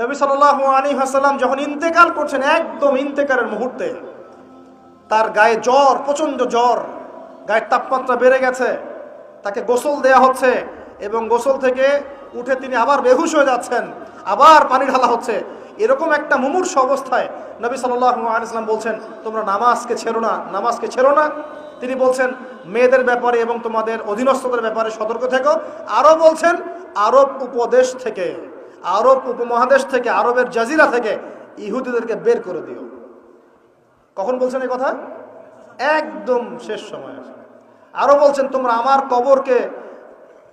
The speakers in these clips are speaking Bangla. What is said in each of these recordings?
নবী সাল্লাহ আলী হাসাল্লাম যখন ইন্তেকাল করছেন, একদম ইন্তেকালের মুহূর্তে, তার গায়ে জ্বর প্রচণ্ড জ্বর, গায়ের তাপমাত্রা বেড়ে গেছে, তাকে গোসল দেয়া হচ্ছে এবং গোসল থেকে উঠে তিনি আবার বেহুশ হয়ে যাচ্ছেন, আবার পানি ঢালা হচ্ছে। এরকম একটা মুমূর্ষ অবস্থায় নবী আলিয়াল্লাম বলছেন, তোমরা নামাজকে ছেড়ো না, নামাজকে ছেড়ো না। তিনি বলছেন, মেয়েদের ব্যাপারে এবং তোমাদের অধীনস্থদের ব্যাপারে সতর্ক থেকো। আরও বলছেন, আরব উপদেশ থেকে আরব উপমহাদেশ থেকে, আরবের জাজিরা থেকে ইহুদিদেরকে বের করে দিও। কখন বলছেন এই কথা? একদম শেষ সময় আরও বলছেন, তোমরা আমার কবরকে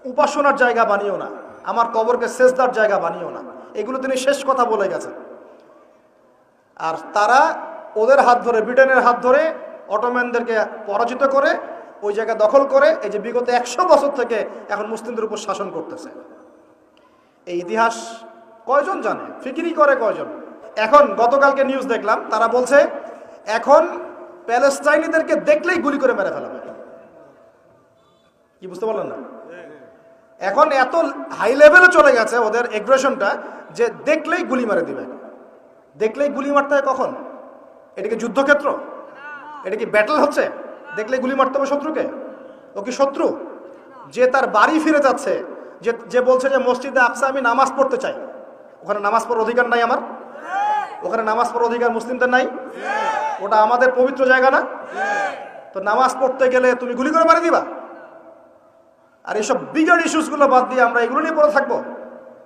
উপাসনার জায়গা বানিও না। আমার কবরকে শেষদার জায়গা বানিও না। এগুলো তিনি শেষ কথা বলে গেছেন। আর তারা ওদের হাত ধরে, ব্রিটেনের হাত ধরে অটোম্যানদেরকে পরাজিত করে, ওই জায়গা দখল করে, এই যে বিগত একশো বছর থেকে এখন মুসলিমদের উপর শাসন করতেছে। এই ইতিহাস কয়জন জানে? ফিকিরি করে কয়জন? এখন গতকালকে নিউজ দেখলাম, তারা বলছে, এখন প্যালেস্টাইনিদেরকে দেখলেই গুলি করে মেরে ফেলাবে। কি বুঝতে পারলেন না? এখন এত হাই লেভেলে চলে গেছে ওদের এগ্রেশনটা যে দেখলেই গুলি মারে দিবে। দেখলেই গুলি মারতে হয় কখন? এটা কি যুদ্ধক্ষেত্র? এটা কি ব্যাটল হচ্ছে? দেখলেই গুলি মারতে হবে শত্রুকে? ও কি শত্রু? যে তার বাড়ি ফিরে যাচ্ছে, যে যে বলছে যে মসজিদে আকসা আমি নামাজ পড়তে চাই। ওখানে নামাজ পড়ার অধিকার নাই আমার? ওখানে নামাজ পড়ার অধিকার মুসলিমদের নাই? ওটা আমাদের পবিত্র জায়গা না? তো নামাজ পড়তে গেলে তুমি গুলি করে মারি দিবা? আর এইসব বিগার ইস্যুসগুলো বাদ দিয়ে আমরা এগুলো নিয়ে পড়ে থাকব?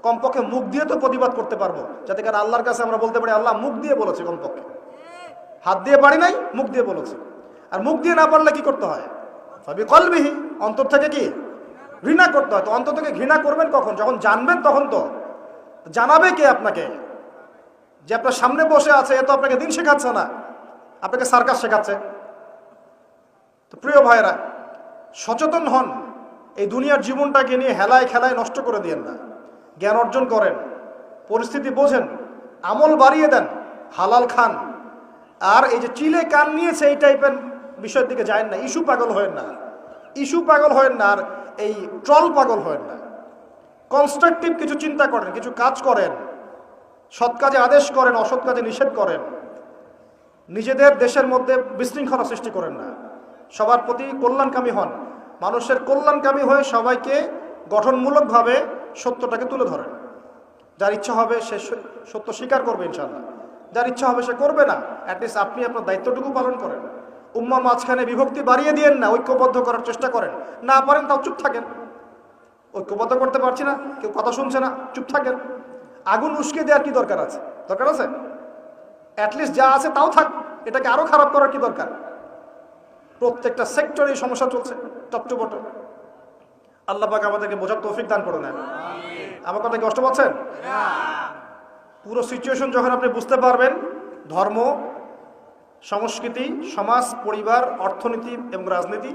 কমপক্ষে মুখ দিয়ে তো প্রতিবাদ করতে পারব। যাতে করে আল্লাহর কাছে আমরা বলতে পারি, আল্লাহ মুখ দিয়ে বলেছে কমপক্ষে। হাত দিয়ে পারি নাই, মুখ দিয়ে বলেছে। আর মুখ দিয়ে না পারলে কি করতে হয়? সবই কলবিহি, অন্তর থেকে কি? ঘৃণা করতে হয়। তো অন্তর থেকে ঘৃণা করবেন কখন? যখন জানবেন তখন তো। জানাবে কে আপনাকে? যে আপনার সামনে বসে আছে, এ তো আপনাকে দিন শেখাচ্ছে না। আপনাকে সার্কাস শেখাচ্ছে। তো প্রিয় ভাইরা সচেতন হন। এই দুনিয়ার জীবনটাকে নিয়ে হেলায় খেলায় নষ্ট করে দিয়েন না। জ্ঞান অর্জন করেন। পরিস্থিতি বোঝেন। আমল বাড়িয়ে দেন। হালাল খান। আর এই যে চিলে কান নিয়েছে, এই টাইপের বিষয়ের দিকে যায় না। ইস্যু পাগল হয় না। ইস্যু পাগল হয় না আর এই ট্রল পাগল হয় না। কনস্ট্রাকটিভ কিছু চিন্তা করেন, কিছু কাজ করেন, সৎ কাজে আদেশ করেন, অসৎ কাজে নিষেধ করেন। নিজেদের দেশের মধ্যে বিশৃঙ্খলা সৃষ্টি করেন না। সবার প্রতি কল্যাণকামী হন। মানুষের কল্যাণকামী হয়ে সবাইকে গঠনমূলকভাবে সত্যটাকে তুলে ধরেন। যার ইচ্ছা হবে সে সত্য স্বীকার করবে ইনশাল্লাহ যার ইচ্ছা হবে সে করবে না। অ্যাটলিস্ট আপনি আপনার দায়িত্বটুকু পালন করেন। উম্মা মাঝখানে বিভক্তি বাড়িয়ে দিয়েন না, ঐক্যবদ্ধ করার চেষ্টা করেন। না পারেন তাও চুপ থাকেন। ঐক্যবদ্ধ করতে পারছি না, কেউ কথা শুনছে না, চুপ থাকেন। আগুন উস্কে দেওয়ার কি দরকার আছে? দরকার আছে? অ্যাটলিস্ট যা আছে তাও থাক, এটাকে আরও খারাপ করার কি দরকার? প্রত্যেকটা সেক্টরে সমস্যা চলছে টপটুবট আল্লাহ পাক আমাদেরকে বোঝার তৌফিক দান করে নেন আমার কথা কষ্ট পাচ্ছেন? পুরো সিচুয়েশন যখন আপনি বুঝতে পারবেন, ধর্ম, সংস্কৃতি, সমাজ, পরিবার, অর্থনীতি এবং রাজনীতি,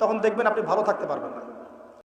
তখন দেখবেন আপনি ভালো থাকতে পারবেন না।